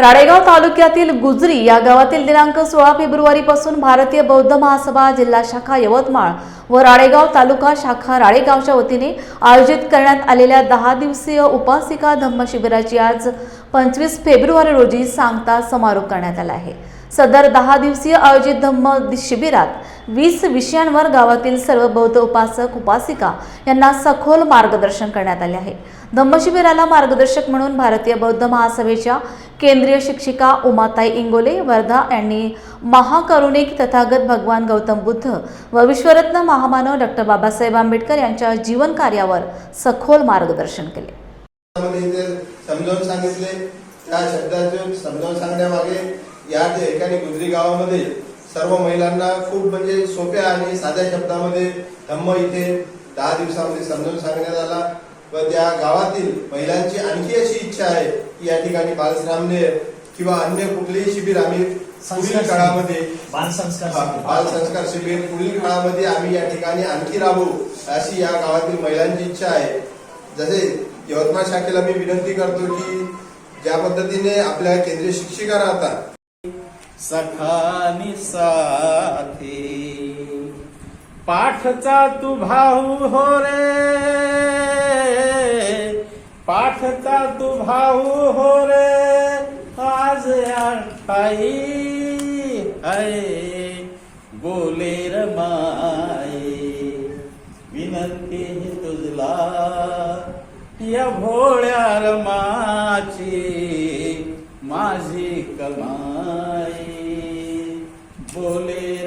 राळेगाव तालुक्यातील गुजरी या गावातील दिनांक सोळा फेब्रुवारी पासून भारतीय बौद्ध महासभा जिल्हा शाखा यवतमाळ व राळेगाव तालुका शाखा राळेगावच्या वतीने आयोजित करण्यात आलेल्या दहा दिवसीय उपासिका धम्म शिबिराची आज पंचवीस फेब्रुवारी रोजी सांगता समारोप करण्यात आला आहे. सदर दहा दिवसीय आयोजित धम्म शिबिरात वीस विषयांवर गावातील सर्व बौद्ध उपासक उपासिका यांना सखोल मार्गदर्शन करण्यात आले आहे. धम्मशिबिराला मार्गदर्शक म्हणून भारतीय बौद्ध महासभेच्या केंद्रीय शिक्षिका उमाताई इंगोले वर्धा यांनी महाकरुणिक तथागत भगवान गौतम बुद्ध व विश्वरत्न महामानव डॉक्टर बाबासाहेब आंबेडकर यांच्या जीवन कार्यावर सखोल मार्गदर्शन केले. समजावून सांगितले त्या शब्दाचे समजावून सांगण्यामागे या ठिकाणी गुजरी गावामध्ये सर्व महिलांना खूप म्हणजे सोप्या आणि साध्या शब्दामध्ये धम्म इथे दहा दिवसामध्ये समजावून सांगण्यात आला. व त्या गावातील महिलांची आणखी अशी इच्छा आहे की या ठिकाणी बालश्रामने किंवा अन्य कुठलेही शिबिर आम्ही पुढील काळामध्ये बालसंस्कार बाल संस्कार शिबिर पुढील काळामध्ये आम्ही या ठिकाणी आणखी राबू अशी या गावातील महिलांची इच्छा आहे. जसे यवतमाळ शाखेला मी विनंती करतो की ज्या पद्धतीने आपल्या केंद्रीय शिक्षिका राहतात सखानी साथी। पाठचा तू भाऊ हो रे। पाठचा तू भाऊ हो रे। आज अठाई आहे बोले र विनंती तुझला या भोळ्या रमाची माझी कमा Bully